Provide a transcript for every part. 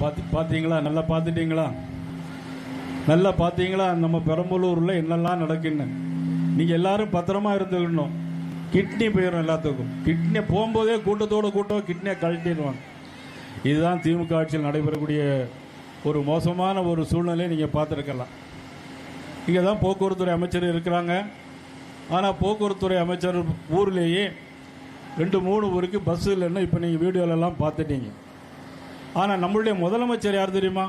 பார்த்து பார்த்தீங்களா நல்லா பார்த்துட்டீங்களா நல்லா பார்த்தீங்களா நம்ம பெரம்பலூரில் என்னெல்லாம் நடக்குன்னு. நீங்கள் எல்லாரும் பத்திரமா இருந்துக்கணும். கிட்னி போயிடும் எல்லாத்துக்கும். கிட்னி போகும்போதே கூட்டத்தோட கூட்டம் கிட்னியை கழட்டிடுவாங்க. இதுதான் திமுக ஆட்சியில் நடைபெறக்கூடிய ஒரு மோசமான ஒரு சூழ்நிலையை நீங்கள் பார்த்துருக்கலாம். இங்கே தான் போக்குவரத்துறை அமைச்சர் இருக்கிறாங்க. ஆனால் போக்குவரத்துறை அமைச்சர் ஊர்லேயே ரெண்டு மூணு ஊருக்கு பஸ் இல்லைன்னு இப்போ நீங்கள் வீடியோலெல்லாம் பார்த்துட்டீங்க. ஆனால் நம்மளுடைய முதலமைச்சர் யார் தெரியுமா?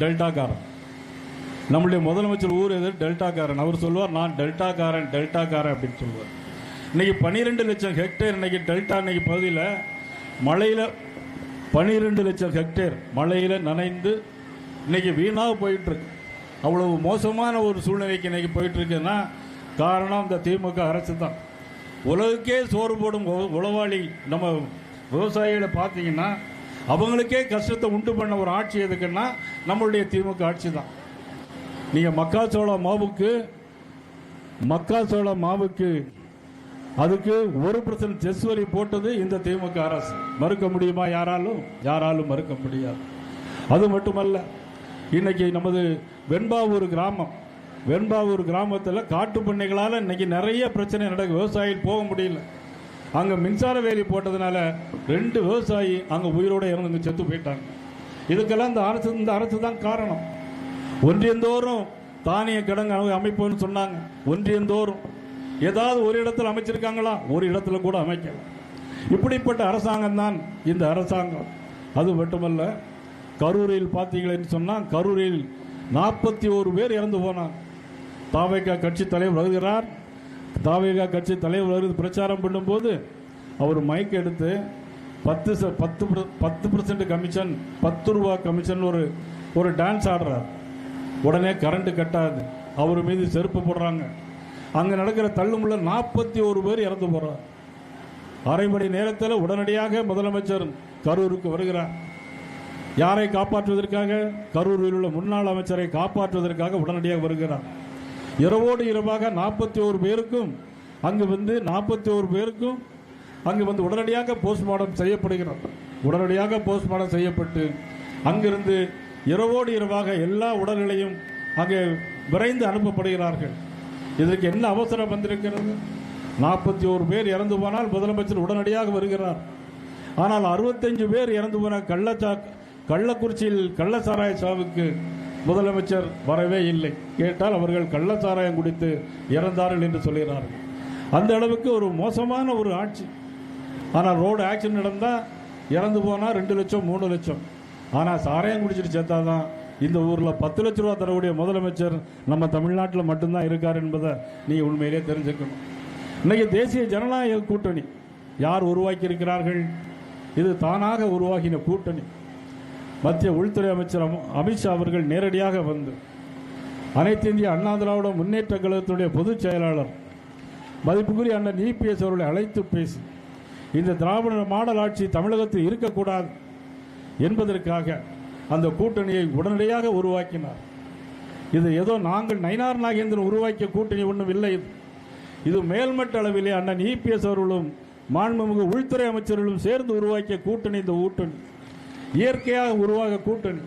டெல்டாக்காரன். நம்மளுடைய முதலமைச்சர் ஊர் எது? டெல்டாக்காரன். அவர் சொல்லுவார் நான் டெல்டாக்காரன் டெல்டாக்காரன் அப்படின்னு சொல்லுவார் இன்னைக்கு பன்னிரெண்டு லட்சம் ஹெக்டேர் இன்னைக்கு டெல்டா இன்னைக்கு பகுதியில் மழையில் பன்னிரெண்டு லட்சம் ஹெக்டேர் மழையில் நனைந்து இன்னைக்கு வீணாக போயிட்டுருக்கு. அவ்வளவு மோசமான ஒரு சூழ்நிலைக்கு இன்னைக்கு போயிட்டுருக்குன்னா காரணம் இந்த திமுக அரசு தான். உலகுக்கே சோறு போடும் உளவாளி நம்ம விவசாயிகளை பார்த்தீங்கன்னா அவங்களுக்கே கஷ்டத்தை உண்டு பண்ண ஒரு ஆட்சி எதுக்குன்னா நம்மளுடைய திமுக ஆட்சி தான் நீங்கள் மக்காச்சோள மாவுக்கு மக்காச்சோள மாவுக்கு அதுக்கு ஒரு பர்சன்ட் செஸ் வரி போட்டது இந்த திமுக அரசு. மறுக்க முடியுமா யாராலும்? யாராலும் மறுக்க முடியாது. அது மட்டுமல்ல இன்னைக்கு நமது வெண்பாவூர் கிராமம் வெண்பாவூர் கிராமத்தில் காட்டு பண்ணைகளால் இன்னைக்கு நிறைய பிரச்சனை நடக்கு விவசாயிகள் போக முடியல. அங்கே மின்சார வேலி போட்டதுனால ரெண்டு விவசாயி அங்கே உயிரோட இறந்து செத்து போயிட்டாங்க. இதுக்கெல்லாம் இந்த அரசு இந்த அரசு தான் காரணம். ஒன்றியந்தோறும் தானிய கிடங்கு அமைப்புன்னு சொன்னாங்க. ஒன்றியந்தோறும். ஏதாவது ஒரு இடத்துல அமைச்சிருக்காங்களா? ஒரு இடத்துல கூட அமைக்கல. இப்படிப்பட்ட அரசாங்கம் தான் இந்த அரசாங்கம். அது மட்டுமல்ல கரூரில் பார்த்தீங்களேன்னு சொன்னால் கரூரில் நாற்பத்தி ஒரு பேர் இறந்து போனாங்க. தாவைக்கா கட்சி தலைவர் வருகிறார். தாவேகா கட்சி தலைவர் வருது பிரச்சாரம் பண்ணும்போது அவர் மைக் எடுத்து பத்து பத்து பத்து பர்சன்ட் கமிஷன் பத்து ரூபா கமிஷன் ஒரு ஒரு டான்ஸ் ஆடுறார். உடனே கரண்ட் கட்டாது. அவர் மீது செருப்பு போடுறாங்க. அங்கே நடக்கிற தள்ளுமுள்ள நாற்பத்தி ஒரு பேர் இறந்து போகிறார் அரை மணி நேரத்தில் உடனடியாக முதலமைச்சர் கரூருக்கு வருகிறார். யாரை காப்பாற்றுவதற்காக? கரூரில் உள்ள முன்னாள் அமைச்சரை காப்பாற்றுவதற்காக உடனடியாக வருகிறார். இரவோடு இரவாக நாற்பத்தி ஒரு பேருக்கும் அங்கு வந்து நாற்பத்தி ஒரு பேருக்கும் அங்கு வந்து உடனடியாக போஸ்ட்மார்டம் செய்யப்படுகிறார் உடனடியாக போஸ்ட்மார்டம் செய்யப்பட்டு அங்கிருந்து இரவோடு இரவாக எல்லா உடல்நிலையும் அங்கே விரைந்து அனுப்பப்படுகிறார்கள். இதற்கு என்ன அவசரம் வந்திருக்கிறது? நாற்பத்தி ஒரு பேர் இறந்து போனால் முதலமைச்சர் உடனடியாக வருகிறார். ஆனால் அறுபத்தஞ்சு பேர் இறந்து போன கள்ளச்சா கள்ளக்குறிச்சியில் கள்ளசாராய சாவுக்கு முதலமைச்சர் வரவே இல்லை. கேட்டால் அவர்கள் கள்ளச்சாராயம் குடித்து இறந்தார்கள் என்று சொல்கிறார்கள். அந்த அளவுக்கு ஒரு மோசமான ஒரு ஆட்சி. ஆனால் ரோடு ஆக்சிடென்ட் நடந்தால் இறந்து போனால் ரெண்டு லட்சம் மூணு லட்சம். ஆனால் சாராயம் குடிச்சிட்டு சேர்த்தாதான் இந்த ஊரில் பத்து லட்ச ரூபா தரக்கூடிய முதலமைச்சர் நம்ம தமிழ்நாட்டில் மட்டும்தான் இருக்கார் என்பதை நீங்கள் உண்மையிலே தெரிஞ்சுக்கணும். இன்னைக்கு தேசிய ஜனநாயக கூட்டணி. யார் உருவாக்கி இருக்கிறார்கள் இது தானாக உருவாகின கூட்டணி. மத்திய உள்துறை அமைச்சர் அமித்ஷா அவர்கள் நேரடியாக வந்து அனைத்து இந்திய அண்ணா திராவிட முன்னேற்ற கழகத்துடைய பொதுச் செயலாளர் மதிப்புக்குரிய அண்ணன் இபிஎஸ் அவர்களை அழைத்து பேசி இந்த திராவிட மாடல் ஆட்சி தமிழகத்தில் இருக்கக்கூடாது என்பதற்காக அந்த கூட்டணியை உடனடியாக உருவாக்கினார் இது ஏதோ நாங்கள் நயினார் நாகேந்திரன் உருவாக்கிய கூட்டணி ஒன்றும் இல்லை இது. இது மேல்மட்ட அளவிலே அண்ணன் இபிஎஸ் அவர்களும் மாண்புமிகு உள்துறை அமைச்சர்களும் சேர்ந்து உருவாக்கிய கூட்டணி இந்த கூட்டணி இயற்கையாக உருவாக கூட்டணி.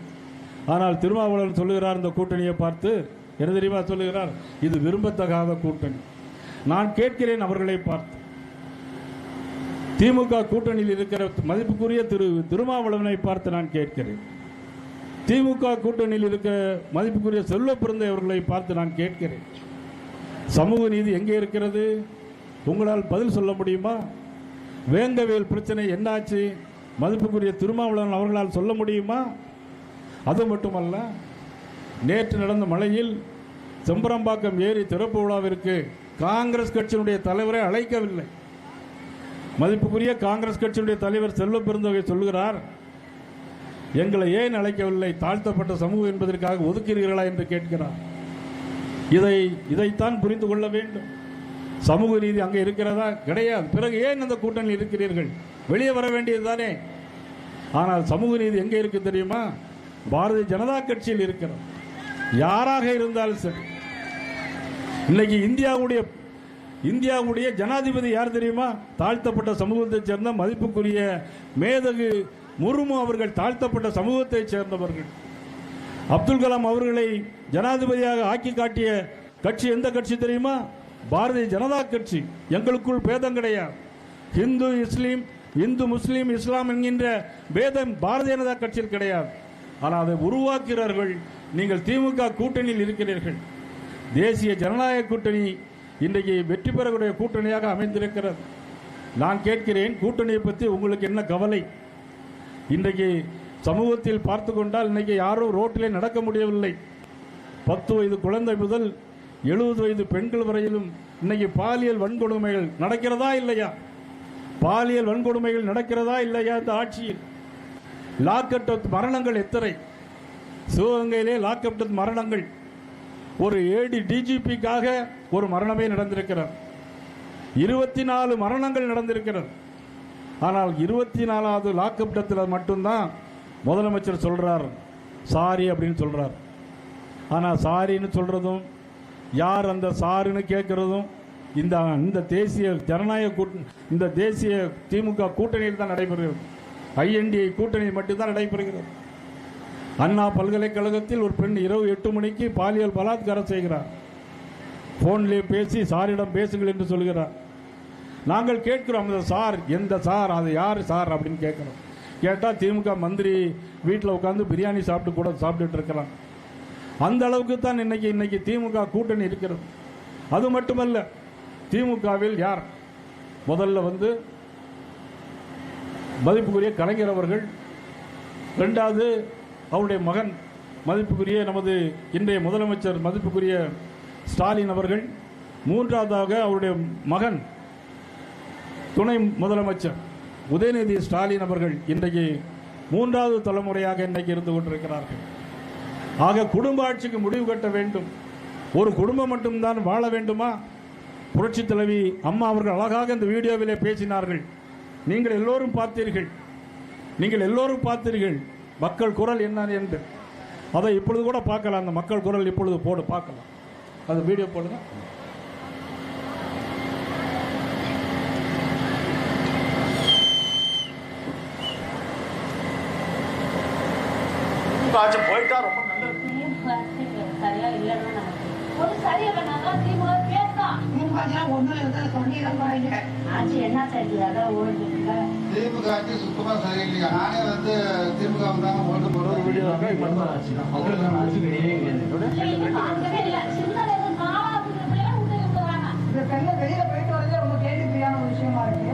ஆனால் திருமாவளவன் சொல்லுகிறார் இந்த கூட்டணியை பார்த்து என்ன தெரியுமா சொல்லுகிறார்? இது விரும்பத்தகாத கூட்டணி. நான் கேட்கிறேன் அவர்களை பார்த்து. திமுக கூட்டணியில் இருக்கிற மதிப்புக்குரிய திரு திருமாவளவனை பார்த்து நான் கேட்கிறேன். திமுக கூட்டணியில் இருக்கிற மதிப்புக்குரிய செல்வ பிறந்தை அவர்களை பார்த்து நான் கேட்கிறேன். சமூக நீதி எங்கே இருக்கிறது? உங்களால் பதில் சொல்ல முடியுமா? வேங்கவேல் பிரச்சனை என்னாச்சு? மதிப்புக்குரிய திருமாவளவன் அவர்களால் சொல்ல முடியுமா? அது மட்டுமல்ல நேற்று நடந்த மழையில் செம்பரம்பாக்கம் ஏரி திறப்பு விழாவிற்கு காங்கிரஸ் கட்சியினுடைய தலைவரை அழைக்கவில்லை. மதிப்புக்குரிய காங்கிரஸ் கட்சியினுடைய தலைவர் செல்வ பெருந்தொகை சொல்கிறார் எங்களை ஏன் அழைக்கவில்லை? தாழ்த்தப்பட்ட சமூகம் என்பதற்காக ஒதுக்கிறீர்களா? என்று கேட்கிறார். இதை இதைத்தான் புரிந்து கொள்ள வேண்டும். சமூக ரீதி அங்கே இருக்கிறதா? கிடையாது. பிறகு ஏன் அந்த கூட்டணியில் இருக்கிறீர்கள்? வெளியே வர வேண்டியது தானே? ஆனால் சமூக நீதி எங்கே இருக்கு தெரியுமா? பாரதிய ஜனதா கட்சியில் இருக்கிறது. யாராக இருந்தாலும் சரி. இன்னைக்கு இந்தியாவுடைய இந்தியாவுடைய ஜனாதிபதி யார் தெரியுமா? தாழ்த்தப்பட்ட சமூகத்தைச் சேர்ந்த மதிப்புக்குரிய மேதகு முர்மு அவர்கள் தாழ்த்தப்பட்ட சமூகத்தைச் சேர்ந்தவர்கள். அப்துல் கலாம் அவர்களை ஜனாதிபதியாக ஆக்கி காட்டிய கட்சி எந்த கட்சி தெரியுமா? பாரதிய ஜனதா கட்சி. எங்களுக்குள் பேதம் கிடையாது. இந்து இஸ்லீம் இந்து முஸ்லீம் இஸ்லாம் என்கின்ற பேதம் பாரதிய ஜனதா கட்சியில் கிடையாது. ஆனால் அதை உருவாக்குகிறார்கள். நீங்கள் திமுக கூட்டணியில் இருக்கிறீர்கள். தேசிய ஜனநாயக கூட்டணி இன்றைக்கு வெற்றி பெறக்கூடிய கூட்டணியாக அமைந்திருக்கிறது. நான் கேட்கிறேன் கூட்டணியை பற்றி உங்களுக்கு என்ன கவலை? இன்றைக்கு சமூகத்தில் பார்த்து கொண்டால் இன்றைக்கி யாரும் ரோட்டிலே நடக்க முடியவில்லை. பத்து வயது குழந்தை முதல் எழுபது வயது பெண்கள் வரையிலும் இன்னைக்கு பாலியல் வன்கொடுமைகள் நடக்கிறதா இல்லையா? பாலியல் வன்கொடுமைகள் நடக்கிறதா இல்லையா இந்த ஆட்சியில்? லாக்கட் மரணங்கள் எத்தனை? சிவகங்கையிலே லாக்கப் மரணங்கள். ஒரு ஏடி டிஜிபிக்காக ஒரு மரணமே நடந்திருக்கிறார் இருபத்தி நாலு மரணங்கள் நடந்திருக்கிறது. ஆனால் இருபத்தி நாலாவது லாக்கப் டத்தில் மட்டும்தான் முதலமைச்சர் சொல்றார். சாரி அப்படின்னு சொல்றார். ஆனால் சாரின்னு சொல்றதும் யார் அந்த சாருன்னு கேட்கறதும் இந்த இந்த தேசிய ஜனநாயக கூட்டணி இந்த தேசிய திமுக கூட்டணியில் தான் நடைபெறுகிறது. ஐஎன்டிஐ கூட்டணி மட்டும்தான் நடைபெறுகிறது. அண்ணா பல்கலைக்கழகத்தில் ஒரு பெண் இரவு எட்டு மணிக்கு பாலியல் பலாத்காரம் செய்கிறார். போன்லேயே பேசி சாரிடம் பேசுங்கள் என்று சொல்கிறார். நாங்கள் கேட்கிறோம் அந்த சார் எந்த சார் அது யார் சார் அப்படின்னு கேட்குறோம். கேட்டால் திமுக மந்திரி வீட்டில் உட்காந்து பிரியாணி சாப்பிட்டு கூட சாப்பிட்டுட்டு இருக்கலாம். அந்த அளவுக்கு தான் இன்னைக்கு இன்னைக்கு திமுக கூட்டணி இருக்கிறது. அது மட்டுமல்ல திமுகவில் யார் முதல்ல வந்து மதிப்புக்குரிய கலைஞர் அவர்கள் ரெண்டாவது அவருடைய மகன் மதிப்புக்குரிய நமது இன்றைய முதலமைச்சர் மதிப்புக்குரிய ஸ்டாலின் அவர்கள் மூன்றாவதாக அவருடைய மகன் துணை முதலமைச்சர் உதயநிதி ஸ்டாலின் அவர்கள் இன்றைக்கு மூன்றாவது தலைமுறையாக இன்றைக்கு இருந்து கொண்டிருக்கிறார்கள். ஆக குடும்ப ஆட்சிக்கு முடிவு கட்ட வேண்டும். ஒரு குடும்பம் மட்டும்தான் வாழ வேண்டுமா? புரட்சி தலைவி அம்மா அவர்கள் அழகாக இந்த வீடியோவிலே பேசினார்கள். நீங்கள் எல்லோரும் பார்த்தீர்கள். நீங்கள் எல்லோரும் பார்த்தீர்கள். மக்கள் குரல் என்ன என்று. அதை இப்பொழுது கூட பார்க்கலாம். அந்த மக்கள் குரல் இப்பொழுது போடு பார்க்கலாம். அது வீடியோ போடுங்க. போயிட்டா ரொம்ப நல்லது. சரியா இல்லைன்னு நமக்கு. ஒரு சரியா திமுக பேசலாம் திமுக ஒண்ணும் இல்லை சொன்னீங்க பாருங்க ஆட்சி என்ன தெரியுது அதான் ஓடிட்டு திமுக ஆட்சி சுத்தமா சரியில்லையா? நானே வந்து திமுக வந்தாங்க ஓட்டு போடுறது வீடியோ இருக்கா இப்போ பார்க்கவே இல்லை சின்ன வயசு நாலாவது பிள்ளைங்க விட்டு விட்டுறாங்க இந்த பெண்ணை வெளியில போயிட்டு வரதே ரொம்ப கேள்விக்குறியான ஒரு விஷயமா இருக்கு.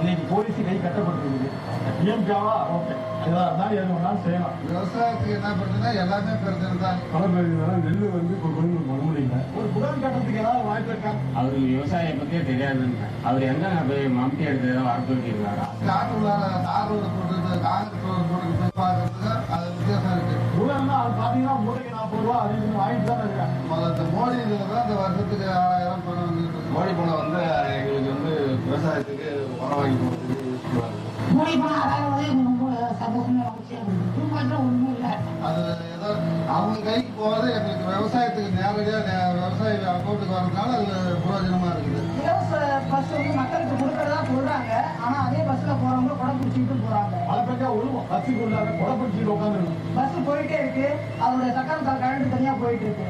இன்னைக்கு போலீஸ் கை கட்டப்பட்டிருக்குது. டிஎம்கேவா ஓகே. எதா இருந்தாலும் எது வேணாலும் செய்யலாம். விவசாயத்துக்கு என்ன பண்ணுன்னா எல்லாமே பிரச்சனை தான். பணப்பெருந்தாலும் நெல் வந்து இப்போ கொண்டு வர முடியல. ஒரு புடன் கட்டத்துக்கு ஏதாவது வாய்ப்பு இருக்கா? அவருக்கு விவசாயம் பத்தியே தெரியாதுன்னு அவர் எங்க போய் மம்டி எடுத்து ஏதோ வரப்போட்டிருக்காரா காட்டு உள்ளார தார் ரோடு போட்டு காங்கிரஸ் போட்டு அது வித்தியாசம் இருக்கு. புடன் அது பாத்தீங்கன்னா மூளைக்கு நாற்பது ரூபா அது இதுன்னு வாங்கிட்டு தான் இருக்காங்க முதல்ல இந்த மோடி இதுல தான் இந்த வருஷத்துக்கு ஆறாயிரம் பணம். மோடி பணம் வந்து எங்களுக்கு வந்து விவசாயத்துக்கு உரம் வாங்கி யூஸ்ஃபுல்லாக இருக்கும் மோடி அதாவது சந்தோஷமா திமுக ஒண்ணும் இல்லை அது ஏதோ அவங்க கைக்கு போகிறது எங்களுக்கு விவசாயத்துக்கு நேரடியாக விவசாய அக்கௌண்ட்டுக்கு வரதுனால அது பிரயோஜனமா பிடிச்சிட்டு போறாங்க. மழை பெஞ்சா ஒழுங்கும் பஸ்ஸுக்கு உள்ளாத கொடை பிடிச்சிட்டு உட்காந்துருக்கும். பஸ் போயிட்டே இருக்கு. அதோட சக்கரம் கரண்ட் தனியா போயிட்டு இருக்கு.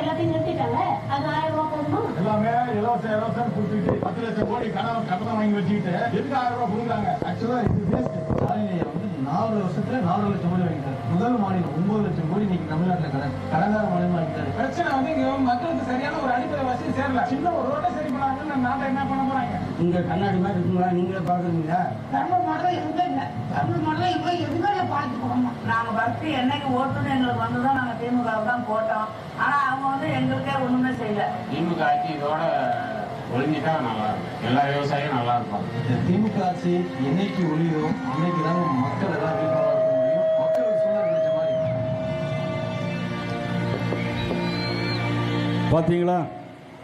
எல்லாத்தையும் நிறுத்திட்டாங்க. அது ஆயிரம் ரூபாய் போடணும் எல்லாமே இலவசம் இலவசம் கொடுத்துட்டு பத்து லட்சம் கோடி கடன் கட்டணம் வாங்கி வச்சுக்கிட்டு எதுக்கு ஆயிரம் ரூபாய் கொடுக்குறாங்க? ஆக்சுவலா இது வேஸ்ட் ஸ்டாலின் வந்து நாலு வருஷத்துல நாலு லட்சம் கோடி வாங்கிட்டாரு. முதல் மாநிலம் ஒன்பது லட்சம் கோடி இன்னைக்கு தமிழ்நாட்டுல கடன் கடனார மாநிலம் வாங்கிட்டாரு. பிரச்சனை வந்து இங்க மக்களுக்கு சரியான ஒரு அடிப்படை வசதி சேரல. சின்ன ஒரு ரோட்டை சரி பண்ணாங்கன்னு நாட்டை என்ன பண்ண போறாங்க? இங்க கண்ணாடி மாதிரி இருக்குங்களா? நீங்களே பாக்குறீங்களா தமிழ் மாடல எதுவுமே இல்லை. தமிழ் மாடல இவங்க எதுவுமே இல்லை பார்த்து போகணும் நாங்க பஸ் என்னைக்கு ஓட்டுன்னு எங்களுக்கு வந்துதான் நாங்க திமுக தான் போட்டோம். ஆனா அவங்க வந்து எங்களுக்கே ஒண்ணுமே செய்யல. திமுக ஆட்சி இதோட ஒழிஞ்சிட்டா நல்லா இருக்கும். எல்லா விவசாயியும் நல்லா இந்த திமுக ஆட்சி என்னைக்கு ஒளியோ அன்னைக்கு தான் மக்கள் எல்லாம் விழிப்புணர்வா இருக்க முடியும். மக்களுக்கு மாதிரி. பார்த்தீங்களா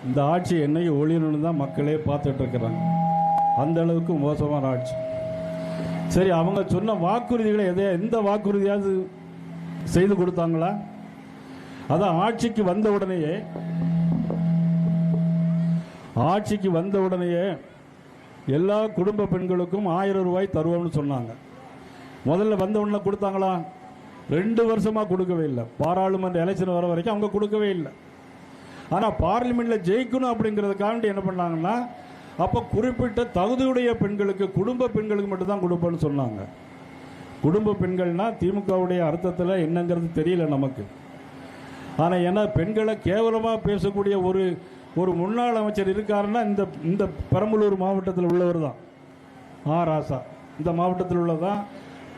இந்த ஆட்சி என்னையும் ஒளியணும்னு தான் மக்களே பார்த்துட்டு இருக்கிறாங்க அந்த அளவுக்கு மோசமான ஆட்சி. சரி அவங்க சொன்ன வாக்குறுதிகளை எதை எந்த வாக்குறுதியாவது செய்து கொடுத்தாங்களா? அதான் ஆட்சிக்கு வந்த உடனேயே ஆட்சிக்கு வந்த உடனேயே எல்லா குடும்ப பெண்களுக்கும் ஆயிரம் ரூபாய் தருவோம்னு சொன்னாங்க. முதல்ல வந்த உடனே கொடுத்தாங்களா? ரெண்டு வருஷமா கொடுக்கவே இல்லை. பாராளுமன்ற எலெக்ஷன் வர வரைக்கும் அவங்க கொடுக்கவே இல்லை. ஆனால் பார்லிமெண்ட்டில் ஜெயிக்கணும் அப்படிங்கிறதுக்காண்டி என்ன பண்ணாங்கன்னா அப்போ குறிப்பிட்ட தகுதியுடைய பெண்களுக்கு குடும்ப பெண்களுக்கு மட்டும்தான் கொடுப்பேன்னு சொன்னாங்க. குடும்ப பெண்கள்னா திமுகவுடைய அர்த்தத்தில் என்னங்கிறது தெரியல நமக்கு. ஆனால் ஏன்னா பெண்களை கேவலமாக பேசக்கூடிய ஒரு ஒரு முன்னாள் அமைச்சர் இருக்காருன்னா இந்த இந்த பெரம்பலூர் மாவட்டத்தில் உள்ளவர் தான். ஆ ராசா. இந்த மாவட்டத்தில் உள்ளதான்.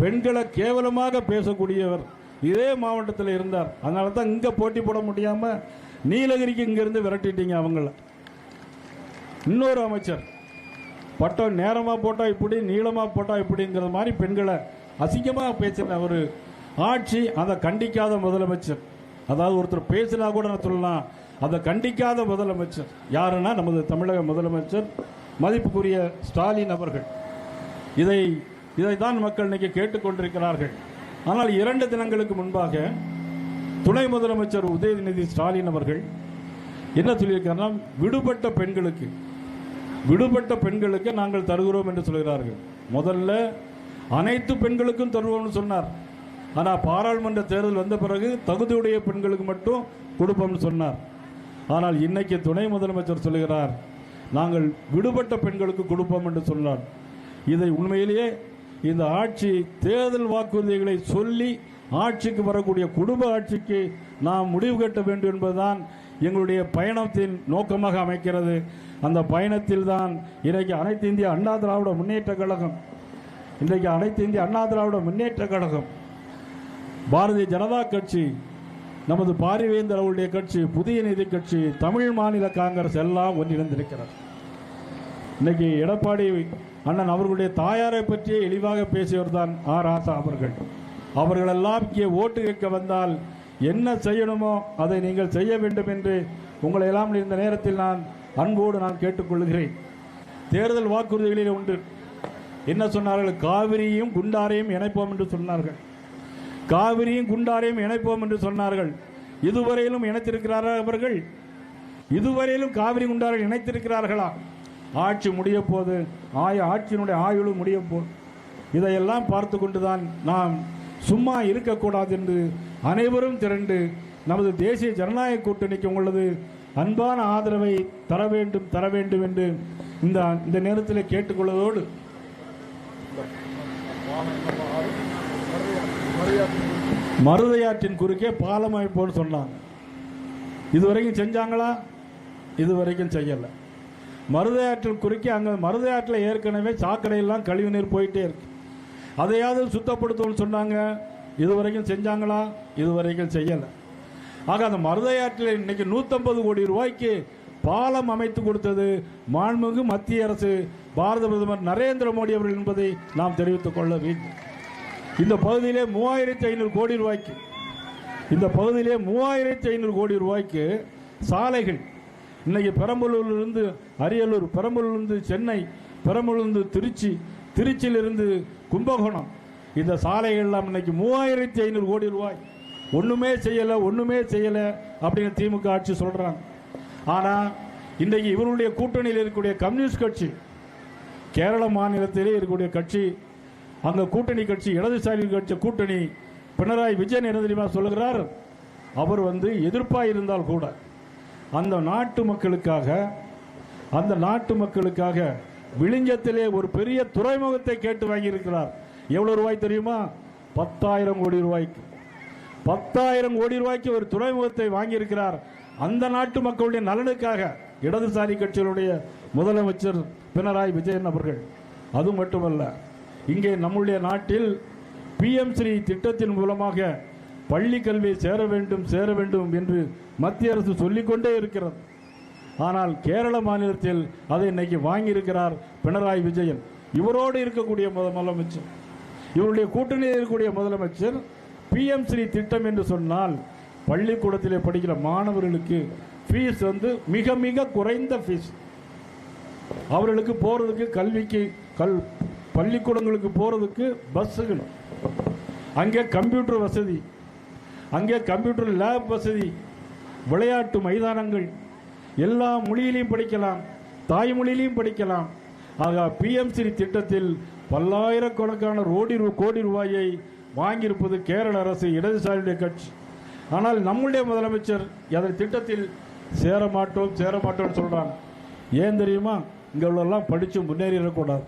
பெண்களை கேவலமாக பேசக்கூடியவர் இதே மாவட்டத்தில் இருந்தார். அதனால தான் இங்கே போட்டி போட முடியாமல் நீலகிரிக்கு இங்கேருந்து விரட்டிட்டீங்க அவங்கள. இன்னொரு அமைச்சர் பட்டம் நேரமாக போட்டால் இப்படி நீளமாக போட்டால் இப்படிங்கிற மாதிரி பெண்களை அசிங்கமாக பேசின ஒரு ஆட்சி அதை கண்டிக்காத முதலமைச்சர். அதாவது ஒருத்தர் பேசினா கூட நான் சொல்லலாம் அதை கண்டிக்காத முதலமைச்சர். யாருன்னா நமது தமிழக முதலமைச்சர் மதிப்புக்குரிய ஸ்டாலின் அவர்கள். இதை இதைத்தான் மக்கள் இன்னைக்கு கேட்டுக்கொண்டிருக்கிறார்கள். ஆனால் இரண்டு தினங்களுக்கு முன்பாக துணை முதலமைச்சர் உதயநிதி ஸ்டாலின் அவர்கள் என்ன சொல்லியிருக்காருன்னா விடுபட்ட பெண்களுக்கு விடுபட்ட பெண்களுக்கு நாங்கள் தருகிறோம் என்று சொல்கிறார்கள். முதல்ல அனைத்து பெண்களுக்கும் தருவோம்னு சொன்னார். ஆனால் பாராளுமன்ற தேர்தல் வந்த பிறகு தகுதியுடைய பெண்களுக்கு மட்டும் கொடுப்போம்னு சொன்னார். ஆனால் இன்னைக்கு துணை முதலமைச்சர் சொல்கிறார் நாங்கள் விடுபட்ட பெண்களுக்கு கொடுப்போம் என்று சொன்னார். இதை உண்மையிலேயே இந்த ஆட்சி தேர்தல் வாக்குறுதிகளை சொல்லி ஆட்சிக்கு வரக்கூடிய குடும்ப ஆட்சிக்கு நாம் முடிவு கட்ட வேண்டும் என்பதுதான் எங்களுடைய பயணத்தின் நோக்கமாக அமைக்கிறது. அந்த பயணத்தில் தான் இன்றைக்கு அனைத்து இந்திய அண்ணா திராவிட முன்னேற்ற கழகம் இன்றைக்கு அனைத்து இந்திய அண்ணா திராவிட முன்னேற்ற கழகம் பாரதிய ஜனதா கட்சி நமது பாரிவேந்தர் அவருடைய கட்சி புதிய நீதி கட்சி தமிழ் மாநில காங்கிரஸ் எல்லாம் ஒன்றிணைந்திருக்கிறது. இன்னைக்கு எடப்பாடி அண்ணன் அவர்களுடைய தாயாரை பற்றியே இழிவாக பேசியவர் தான் ஆர் ராசா அவர்கள் அவர்களெல்லாம் இங்கே ஓட்டு கேட்க வந்தால் என்ன செய்யணுமோ அதை நீங்கள் செய்ய வேண்டும் என்று உங்களை எல்லாம் இந்த நேரத்தில் நான் அன்போடு நான் கேட்டுக்கொள்கிறேன். தேர்தல் வாக்குறுதிகளில் உண்டு என்ன சொன்னார்கள்? காவிரியும் குண்டாரையும் இணைப்போம் என்று சொன்னார்கள். காவிரியும் குண்டாரையும் இணைப்போம் என்று சொன்னார்கள். இதுவரையிலும் இணைத்திருக்கிறார்கள் அவர்கள்? இதுவரையிலும் காவிரி குண்டாரை இணைத்திருக்கிறார்களா? ஆட்சி முடிய போது ஆய ஆட்சியினுடைய ஆயுளும் முடிய போது. இதையெல்லாம் பார்த்து கொண்டுதான் நாம் சும்மா இருக்கக்கூடாது என்று அனைவரும் திரண்டு நமது தேசிய ஜனநாயக கூட்டணிக்கு உங்களது அன்பான ஆதரவை தர வேண்டும் தர வேண்டும் என்று இந்த இந்த நேரத்தில் கேட்டுக்கொள்வதோடு மருதையாற்றின் குறுக்கே பாலம் அமைப்போன்னு சொன்னாங்க. இதுவரைக்கும் செஞ்சாங்களா? இதுவரைக்கும் செய்யலை. மருதையாற்றின் குறுக்கே அங்கே மருதையாற்றில் ஏற்கனவே சாக்கடையெல்லாம் கழிவு நீர் போயிட்டே இருக்கு. அதையாவது சுத்தப்படுத்தும்னு சொன்னாங்க. இதுவரைக்கும் செஞ்சாங்களா? இதுவரைக்கும் செய்யலை. ஆக அந்த மருதையாற்றில் இன்னைக்கு நூற்றம்பது கோடி ரூபாய்க்கு பாலம் அமைத்து கொடுத்தது மாண்புமிகு மத்திய அரசு. பாரத பிரதமர் நரேந்திர மோடி அவர்கள் என்பதை நாம் தெரிவித்துக் கொள்ள வேண்டும். இந்த பகுதியிலே மூவாயிரத்தி ஐநூறு கோடி ரூபாய்க்கு இந்த பகுதியிலே மூவாயிரத்தி ஐநூறு கோடி ரூபாய்க்கு சாலைகள். இன்னைக்கு பெரம்பலூரிலிருந்து அரியலூர் பெரம்பலூர்லேருந்து சென்னை பெரம்பலூர்லேருந்து திருச்சி திருச்சியிலிருந்து கும்பகோணம். இந்த சாலைகள் இன்னைக்கு மூவாயிரத்தி ஐநூறு கோடி ரூபாய். ஒண்ணுமே செய்யல ஒண்ணுமே செய்யல அப்படின்னு திமுக ஆட்சி சொல்றாங்க. ஆனா இன்றைக்கு இவருடைய கூட்டணியில் இருக்கக்கூடிய கம்யூனிஸ்ட் கட்சி கேரள மாநிலத்திலே இருக்கக்கூடிய கட்சி அந்த கூட்டணி கட்சி இடதுசாரி கட்சி கூட்டணி பினராயி விஜயன் என்ன தெரியுமா சொல்லுகிறார்? அவர் வந்து எதிர்ப்பாக இருந்தால் கூட அந்த நாட்டு மக்களுக்காக அந்த நாட்டு மக்களுக்காக விழிஞ்சத்திலே ஒரு பெரிய துறைமுகத்தை கேட்டு வாங்கியிருக்கிறார். எவ்வளவு ரூபாய் தெரியுமா? பத்தாயிரம் கோடி ரூபாய்க்கு. பத்தாயிரம் கோடி ரூபாய்க்கு ஒரு துறைமுகத்தை வாங்கியிருக்கிறார். அந்த நாட்டு மக்களுடைய நலனுக்காக இடதுசாரி கட்சிகளுடைய முதலமைச்சர் பினராயி விஜயன் அவர்கள். அது மட்டுமல்ல இங்கே நம்முடைய நாட்டில் பிஎம் ஸ்ரீ திட்டத்தின் மூலமாக பள்ளி கல்வியை சேர வேண்டும் சேர வேண்டும் என்று மத்திய அரசு சொல்லிக்கொண்டே இருக்கிறது. ஆனால் கேரள மாநிலத்தில் அதை இன்னைக்கு வாங்கியிருக்கிறார் பினராயி விஜயன். இவரோடு இருக்கக்கூடிய முத- முதலமைச்சர். இவருடைய கூட்டணியில் இருக்கக்கூடிய முதலமைச்சர் பிஎம் ஸ்ரீ திட்டம் என்று சொன்னால் பள்ளிக்கூடத்திலே படிக்கிற மாணவர்களுக்கு ஃபீஸ் வந்து மிக மிக குறைந்த ஃபீஸ் அவர்களுக்கு போகிறதுக்கு கல்விக்கு கல் பள்ளிக்கூடங்களுக்கு போகிறதுக்கு பஸ்ஸுகள் அங்கே கம்ப்யூட்டர் வசதி அங்கே கம்ப்யூட்டர் லேப் வசதி விளையாட்டு மைதானங்கள் எல்லா மொழியிலையும் படிக்கலாம் தாய்மொழியிலையும் படிக்கலாம். ஆக பிஎம்சி திட்டத்தில் பல்லாயிரக்கணக்கான ரோடி ரூ- கோடி ரூபாயை வாங்கியிருப்பது கேரள அரசு இடதுசாரியுடைய கட்சி. ஆனால் நம்முடைய முதலமைச்சர் அதன் திட்டத்தில் சேர மாட்டோம் சேர மாட்டோம்னு சொல்றாங்க ஏன் தெரியுமா? இங்கே உள்ளெல்லாம் படித்து முன்னேறிடக்கூடாது.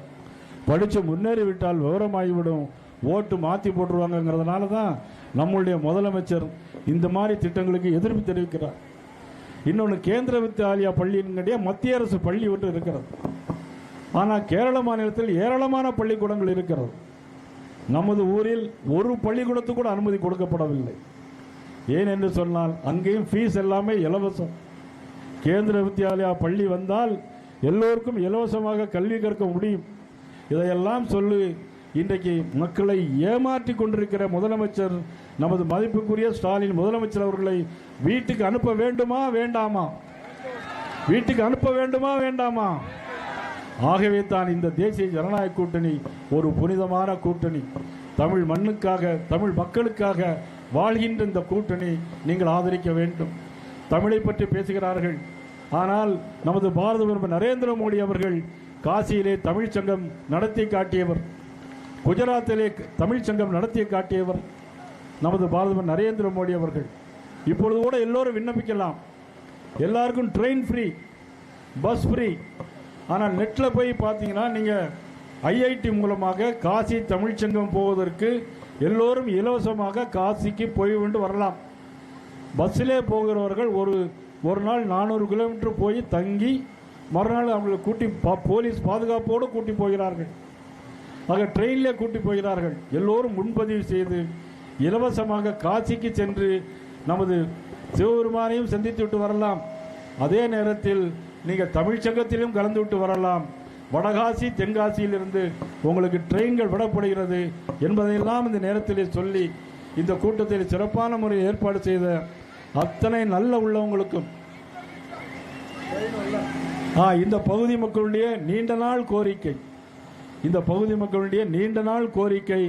படித்து முன்னேறிவிட்டால் விவரமாகிவிடும். ஓட்டு மாற்றி போட்டுருவாங்கங்கிறதுனால தான் நம்முடைய முதலமைச்சர் இந்த மாதிரி திட்டங்களுக்கு எதிர்ப்பு தெரிவிக்கிறார். இன்னொன்று கேந்திர வித்யாலயா பள்ளியினுடைய மத்திய அரசு பள்ளி ஒன்று இருக்கிறது. ஆனால் கேரள மாநிலத்தில் ஏராளமான பள்ளிக்கூடங்கள் இருக்கிறது. நமது ஊரில் ஒரு பள்ளிக்கூடத்துக்கு கூட அனுமதி கொடுக்கப்படவில்லை. ஏன் என்று சொன்னால் அங்கேயும் ஃபீஸ் எல்லாமே இலவசம். கேந்திர வித்யாலயா பள்ளி வந்தால் எல்லோருக்கும் இலவசமாக கல்வி கற்க முடியும். இதையெல்லாம் சொல்லி இன்றைக்கு மக்களை ஏமாற்றி கொண்டிருக்கிற முதலமைச்சர் நமது மதிப்புக்குரிய ஸ்டாலின் முதலமைச்சர் அவர்களை வீட்டுக்கு அனுப்ப வேண்டுமா வேண்டாமா? வீட்டுக்கு அனுப்ப வேண்டுமா வேண்டாமா? ஆகவே தான் இந்த தேசிய ஜனநாயக கூட்டணி ஒரு புனிதமான கூட்டணி. தமிழ் மண்ணுக்காக தமிழ் மக்களுக்காக வாழ்கின்ற இந்த கூட்டணி நீங்கள் ஆதரிக்க வேண்டும். தமிழை பற்றி பேசுகிறார்கள். ஆனால் நமது பாரத பிரதமர் நரேந்திர மோடி அவர்கள் காசியிலே தமிழ்ச்சங்கம் நடத்தி காட்டியவர். குஜராத்திலே தமிழ்ச் சங்கம் நடத்தி காட்டியவர். நமது பாரத நரேந்திர மோடி அவர்கள். இப்பொழுது கூட எல்லோரும் விண்ணப்பிக்கலாம். எல்லாருக்கும் ட்ரெயின் ஃப்ரீ பஸ் ஃப்ரீ ஆனால் நெட்டில் போய் பார்த்தீங்கன்னா நீங்கள் ஐஐடி மூலமாக காசி தமிழ்ச்சங்கம் போவதற்கு எல்லோரும் இலவசமாக காசிக்கு போய் கொண்டு வரலாம். பஸ்ஸிலே போகிறவர்கள் ஒரு ஒரு நாள் நானூறு கிலோமீட்டர் போய் தங்கி மறுநாள் அவங்களை கூட்டி பா- போலீஸ் பாதுகாப்போடு கூட்டி போகிறார்கள். ஆக ட்ரெயினில் கூட்டி போகிறார்கள். எல்லோரும் முன்பதிவு செய்து இலவசமாக காசிக்கு சென்று நமது சிவபெருமானையும் சந்தித்து விட்டு வரலாம். அதே நேரத்தில் நீங்கள் தமிழ்ச்சங்கத்திலும் கலந்து விட்டு வரலாம். வடகாசி தென்காசியிலிருந்து உங்களுக்கு ட்ரெயின்கள் விடப்படுகிறது என்பதையெல்லாம் இந்த நேரத்திலே சொல்லி இந்த கூட்டத்தில் சிறப்பான முறையில் ஏற்பாடு செய்த அத்தனை நல்ல உள்ளவங்களுக்கும் ஆ இந்த பகுதி மக்களுடைய நீண்ட நாள் கோரிக்கை இந்த பகுதி மக்களுடைய நீண்ட நாள் கோரிக்கை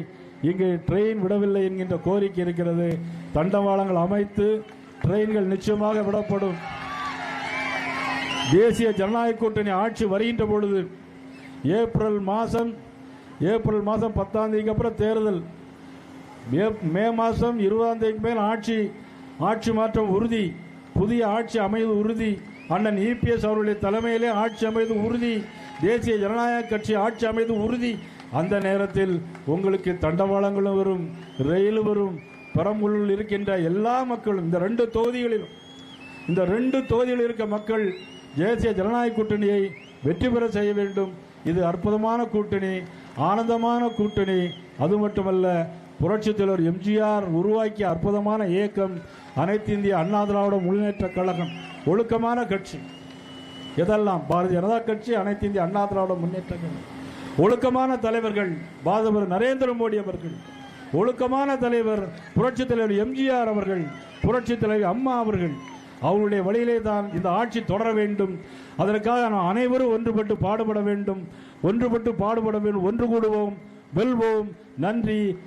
இங்கு ட்ரெயின் விடவில்லை என்கின்ற கோரிக்கை இருக்கிறது. தண்டவாளங்கள் அமைத்து ட்ரெயின்கள் நிச்சயமாக விடப்படும். தேசிய ஜனநாயக கூட்டணி ஆட்சி வருகின்ற பொழுது ஏப்ரல் மாதம் ஏப்ரல் மாதம் பத்தாம் தேதிக்கு அப்புறம் தேர்தல். மே- மே மாதம் இருபதாம் தேதிக்கு மேல் ஆட்சி ஆட்சி மாற்றம் உறுதி. புதிய ஆட்சி அமைவது உறுதி. அண்ணன் இபிஎஸ் அவருடைய தலைமையிலே ஆட்சி அமைவது உறுதி. தேசிய ஜனநாயக கட்சி ஆட்சி அமைவது உறுதி. அந்த நேரத்தில் உங்களுக்கு தண்டவாளங்களும் வரும் ரயில் வரும் பெரம்பலூரில் இருக்கின்ற எல்லா மக்களும் இந்த ரெண்டு தொகுதிகளிலும் இந்த ரெண்டு தொகுதியில் இருக்க மக்கள் தேசிய ஜனநாயக கூட்டணியை வெற்றி பெற செய்ய வேண்டும். இது அற்புதமான கூட்டணி ஆனந்தமான கூட்டணி. அது மட்டுமல்ல புரட்சித் தலைவர் எம்ஜிஆர் உருவாக்கிய அற்புதமான இயக்கம் அனைத்து இந்திய அண்ணா திராவிட முன்னேற்ற கழகம் ஒழுக்கமான கட்சி. இதெல்லாம் பாரதிய ஜனதா கட்சி அனைத்து இந்திய அண்ணா திராவிட முன்னேற்ற கழகம். ஒழுக்கமான தலைவர்கள் பாதவர் நரேந்திர மோடி அவர்கள் ஒழுக்கமான தலைவர் புரட்சித் தலைவர் எம்ஜிஆர் அவர்கள் புரட்சித் தலைவர் அம்மா அவர்கள் அவருடைய வழியிலே தான் இந்த ஆட்சி தொடர வேண்டும். அதற்காக நாம் அனைவரும் ஒன்றுபட்டு பாடுபட வேண்டும். ஒன்றுபட்டு பாடுபட வேண்டும். ஒன்று கூடுவோம். வெல்வோம். நன்றி.